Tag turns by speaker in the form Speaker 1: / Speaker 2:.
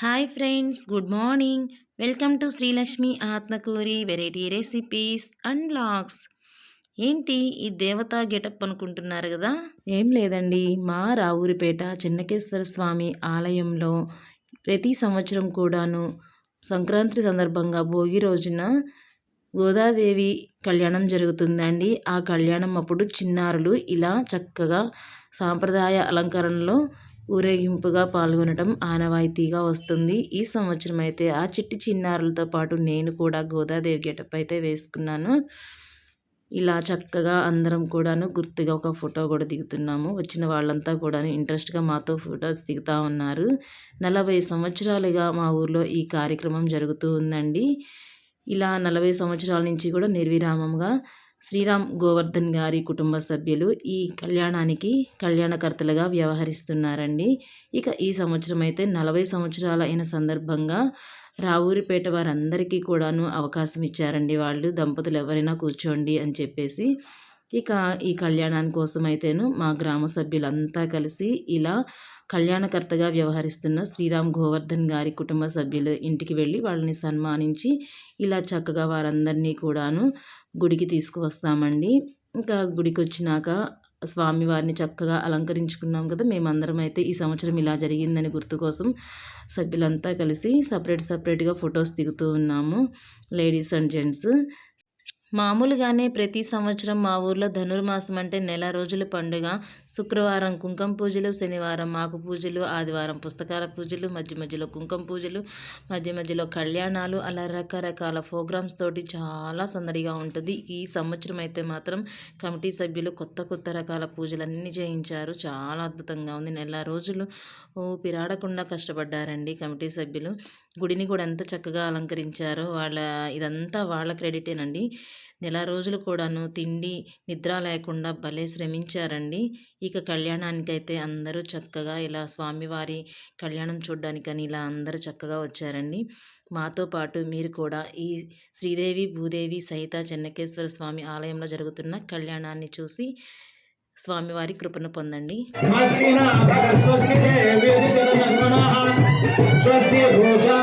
Speaker 1: Hi friends good morning welcome to Srilakshmi Atmakuri variety recipes and vlogs ఏంటి ఈ దేవతా getup అనుకుంటున్నారు కదా? ఏం లేదండి. మా రావురిపేట చెన్నకేశ్వర స్వామి ఆలయంలో ప్రతి సంవత్సరం కూడాను సంక్రాంతి సందర్భంగా భోగి రోజున గోదాదేవి కళ్యాణం జరుగుతుందండి. ఆ కళ్యాణం అప్పుడు చిన్నారులు ఇలా చక్కగా సాంప్రదాయ అలంకరణలో ఊరేగింపుగా పాల్గొనడం ఆనవాయితీగా వస్తుంది. ఈ సంవత్సరం అయితే ఆ చిట్టి చిన్నారులతో పాటు నేను కూడా గోదాదేవి గెటప్ అయితే వేసుకున్నాను. ఇలా చక్కగా అందరం కూడాను గుర్తుగా ఒక ఫోటో కూడా దిగుతున్నాము. వచ్చిన వాళ్ళంతా కూడా ఇంట్రెస్ట్గా మాతో ఫొటోస్ దిగుతూ ఉన్నారు. నలభై సంవత్సరాలుగా మా ఊర్లో ఈ కార్యక్రమం జరుగుతూ ఉందండి. ఇలా నలభై సంవత్సరాల నుంచి కూడా నిర్విరామంగా శ్రీరామ్ గోవర్ధన్ గారి కుటుంబ సభ్యులు ఈ కళ్యాణానికి కళ్యాణకర్తలుగా వ్యవహరిస్తున్నారండి. ఇక ఈ సంవత్సరం అయితే నలభై సంవత్సరాలైన అయిన సందర్భంగా రావూరిపేట వారందరికీ కూడాను అవకాశం ఇచ్చారండి వాళ్ళు. దంపతులు ఎవరైనా కూర్చోండి అని చెప్పేసి ఇక ఈ కళ్యాణాని కోసం అయితేను మా గ్రామ సభ్యులంతా కలిసి ఇలా కళ్యాణకర్తగా వ్యవహరిస్తున్న శ్రీరామ్ గోవర్ధన్ గారి కుటుంబ సభ్యులు ఇంటికి వెళ్ళి వాళ్ళని సన్మానించి ఇలా చక్కగా వారందరినీ కూడాను గుడికి తీసుకువస్తామండి. ఇంకా గుడికి వచ్చినాక స్వామివారిని చక్కగా అలంకరించుకున్నాం కదా మేమందరం అయితే ఈ సంవత్సరం ఇలా జరిగిందని గుర్తు కోసం సభ్యులంతా కలిసి సపరేట్ సపరేట్గా ఫొటోస్ దిగుతూ ఉన్నాము. లేడీస్ అండ్ జెంట్స్ మామూలుగానే ప్రతి సంవత్సరం మా ఊర్లో ధనుర్మాసం అంటే నెల రోజుల పండుగ. శుక్రవారం కుంకుమ పూజలు శనివారం మాకు పూజలు ఆదివారం పుస్తకాల పూజలు మధ్య మధ్యలో కుంకుమ పూజలు మధ్య మధ్యలో కళ్యాణాలు అలా రకరకాల ప్రోగ్రామ్స్ తోటి చాలా సందడిగా ఉంటుంది. ఈ సంవత్సరం అయితే మాత్రం కమిటీ సభ్యులు కొత్త కొత్త రకాల పూజలన్నీ చేయించారు. చాలా అద్భుతంగా ఉంది. నెల రోజులు పిరాడకుండా కష్టపడ్డారండి కమిటీ సభ్యులు. గుడిని కూడా ఎంత చక్కగా అలంకరించారో వాళ్ళ ఇదంతా వాళ్ళ క్రెడిటేనండి. నెల రోజులు కూడాను తిండి నిద్ర లేకుండా భలే శ్రమించారండి. ఇక కళ్యాణానికైతే అందరూ చక్కగా ఇలా స్వామివారి కళ్యాణం చూడ్డానికని ఇలా అందరూ చక్కగా వచ్చారండి. మాతో పాటు మీరు కూడా ఈ శ్రీదేవి భూదేవి సహిత చెన్నకేశ్వర స్వామి ఆలయంలో జరుగుతున్న కళ్యాణాన్ని చూసి స్వామివారి కృపను పొందండి.
Speaker 2: విష్ణుస్వా